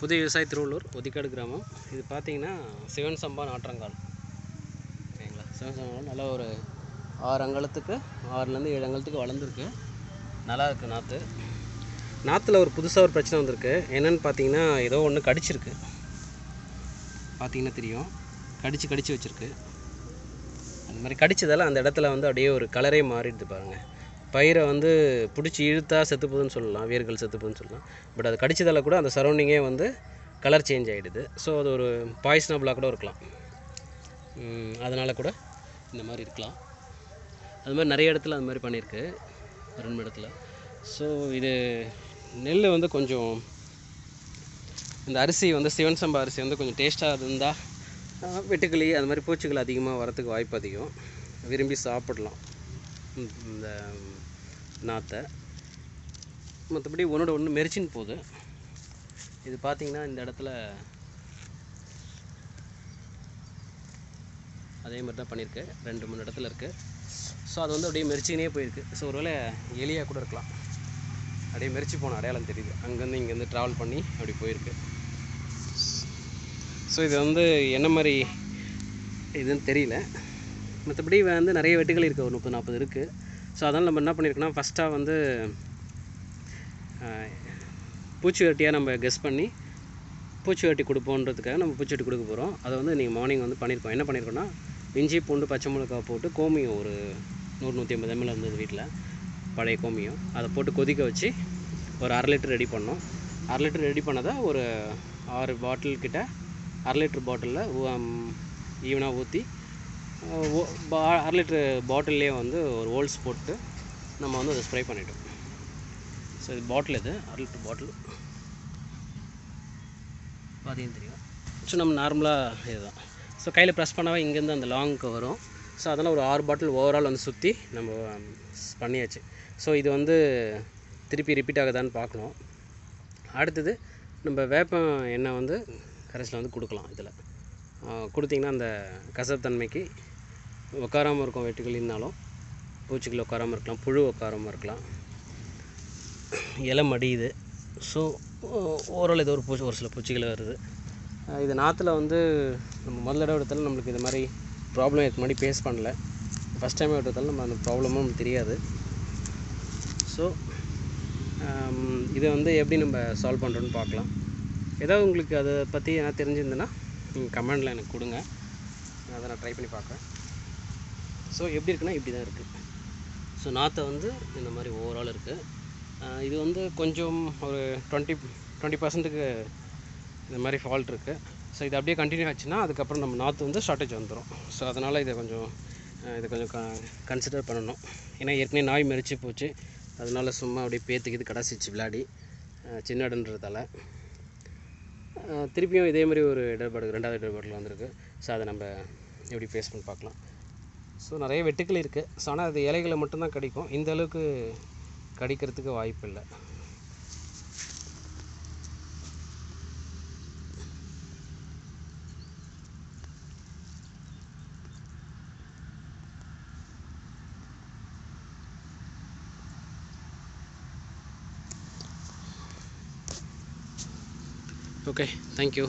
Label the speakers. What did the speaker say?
Speaker 1: புதிய விவசாய திருவள்ளூர் ஒதிக்காடு கிராமம். இது பார்த்தீங்கன்னா சிவன் சம்பா நாற்றங்கால். ஓகேங்களா சிவன் சம்பா நல்லா ஒரு ஆறு அங்கலத்துக்கு ஆறுலேருந்து ஏழு அங்கலத்துக்கு வளர்ந்துருக்கு. நல்லா இருக்குது நாற்று நாற்றுல ஒரு புதுசாக ஒரு பிரச்சனை வந்திருக்கு. என்னென்னு பார்த்தீங்கன்னா ஏதோ ஒன்று கடிச்சிருக்கு. பார்த்தீங்கன்னா தெரியும். கடிச்சு கடிச்சு வச்சிருக்கு. அந்த மாதிரி கடித்ததால் அந்த இடத்துல வந்து அப்படியே ஒரு கலரே மாறிடுது பாருங்கள் பயிரை வந்து பிடிச்சி இழுத்தா செத்துப்போகுதுன்னு சொல்லலாம் வேர்கள் செத்துப்போதுன்னு சொல்லலாம். பட் அது கடிச்சதால் கூட அந்த சரௌண்டிங்கே வந்து கலர் சேஞ்ச் ஆகிடுது ஸோ அது ஒரு பாய்ஸ்னபிளாக கூட இருக்கலாம். அதனால் கூட இந்த மாதிரி இருக்கலாம். அது மாதிரி நிறைய இடத்துல அது மாதிரி பண்ணியிருக்கு. ரெண்டு இடத்துல ஸோ இது நெல் வந்து கொஞ்சம் இந்த அரிசி வந்து சிவன் சம்பா அரிசி வந்து கொஞ்சம் டேஸ்ட்டாக இருந்தால் வெட்டுக்கிளி அது மாதிரி பூச்சிகள் அதிகமாக வரத்துக்கு வாய்ப்பு அதிகம். விரும்பி சாப்பிடலாம். இந்த நாற்றை மற்றபடி ஒன்றோட ஒன்று மெரிச்சின்னு போகுது இது பார்த்திங்கன்னா இந்த இடத்துல அதே மாதிரி தான் பண்ணியிருக்கு ரெண்டு மூணு இடத்துல இருக்குது ஸோ அது வந்து அப்படியே மெரிச்சினே போயிருக்கு. ஸோ ஒருவேளை எலியாக கூட இருக்கலாம். அப்படியே மெரிச்சு போன அடையாளம் தெரியுது. அங்கேருந்து இங்கேருந்து ட்ராவல் பண்ணி அப்படி போயிருக்கு. ஸோ இது வந்து என்ன மாதிரி இதுன்னு தெரியல. மற்றபடி வந்து நிறைய வெட்டுகள் இருக்குது ஒரு முப்பது நாற்பது இருக்குது ஸோ அதனால் நம்ம என்ன பண்ணியிருக்கோன்னா ஃபஸ்ட்டாக வந்து பூச்சி வெட்டியாக நம்ம கெஸ் பண்ணி பூச்சி வெட்டி கொடுப்போன்றதுக்காக நம்ம பூச்சி வெட்டி கொடுக்க போகிறோம் அதை வந்து நீங்கள் மார்னிங் வந்து பண்ணியிருக்கோம் என்ன பண்ணியிருக்கோம்னா இஞ்சி பூண்டு பச்சை மிளகாய் போட்டு கோமியம் ஒரு நூறு நூற்றி ஐம்பது எம்எல் இருந்தது வீட்டில் பழைய கோமியம். அதை போட்டு கொதிக்க வச்சு ஒரு அரை லிட்டர் ரெடி பண்ணோம். அரை லிட்டர் ரெடி பண்ணதை ஒரு ஆறு பாட்டில் கிட்ட அரை லிட்டர் பாட்டிலில் ஈவனாக ஊற்றி அரை லிட்ரு பாட்டில்லே வந்து ஒரு ஹோல்ஸ் போட்டு நம்ம வந்து அதை ஸ்ப்ரே பண்ணிட்டோம். ஸோ இது பாட்டில் இது. அரை லிட்ரு பாட்டில். பார்த்தீங்கன்னு தெரியும். ஸோ நம்ம நார்மலாக இதுதான். ஸோ கையில் ப்ரெஸ் பண்ணாவே இங்கேருந்து அந்த லாங்க்கு வரும். ஸோ அதெல்லாம் ஒரு ஆறு பாட்டில் ஓவரால் வந்து சுற்றி நம்ம um, பண்ணியாச்சு. ஸோ இது வந்து திருப்பி ரிப்பீட் ஆகுதான்னு பார்க்கணும். அடுத்தது நம்ம வேப்பம் எண்ணெய் வந்து கரைசலில் வந்து கொடுக்கலாம் இதில். கொடுத்திங்கன்னா அந்த கசப்புத்தன்மைக்கு உட்காராமல் இருக்கும் வெட்டுகள் இருந்தாலும் பூச்சிகள் உட்காராமல் இருக்கலாம் புழு உட்காராமல் இருக்கலாம். இலை மடியுது. ஸோ ஓரளவு ஏதோ ஒரு பூச்சி ஒரு சில பூச்சிகள் வருது. இது நாற்றுல வந்து நம்ம முதல் தடவை எடுத்தாலும் நம்மளுக்கு இது மாதிரி ப்ராப்ளம் இதுக்கு முன்னாடி ஃபேஸ் பண்ணல. ஃபஸ்ட் டைம் எடுத்தாலும் நம்ம அந்த ப்ராப்ளமும் தெரியாது. ஸோ இதை வந்து எப்படி நம்ம சால்வ் பண்ணுறோன்னு பார்க்கலாம். ஏதாவது உங்களுக்கு அதை பற்றி எதனா தெரிஞ்சிருந்ததுன்னா நீங்கள் கமெண்டில் எனக்கு கொடுங்க. அதை நான் ட்ரை பண்ணி பார்க்குறேன். ஸோ எப்படி இருக்குன்னா இப்படி தான் இருக்குது ஸோ நாற்றை வந்து இந்த மாதிரி ஓவரால் இருக்குது இது வந்து கொஞ்சம் ஒரு டுவெண்ட்டி டுவெண்ட்டி பர்சன்ட்டுக்கு இந்த மாதிரி ஃபால்ட் இருக்குது ஸோ இது அப்படியே கண்டினியூ ஆச்சுன்னா அதுக்கப்புறம் நம்ம நாற்று வந்து ஷார்ட்டேஜ் வந்துடும் ஸோ அதனால் இதை கொஞ்சம் இதை கொஞ்சம் க கன்சிடர் பண்ணணும். ஏன்னா ஏற்கனவே நாய் மெரிச்சு போச்சு. அதனால் சும்மா அப்படியே பேத்துக்கிது கடைசிச்சு விளையாடி அஹ், சின்ன திருப்பியும் இதே மாதிரி ஒரு இடர்பாடு ரெண்டாவது இடர்பாடில் வந்திருக்கு. ஸோ அதை நம்ம எப்படி ஃபேஸ் பண்ணி பார்க்கலாம். ஸோ நிறைய வெட்டுக்கள் இருக்குது ஸோ ஆனால் அது இலைகளை மட்டும்தான் கடிக்கும். இந்த அளவுக்கு கடிக்கிறதுக்கு வாய்ப்பு இல்லை. Okay thank you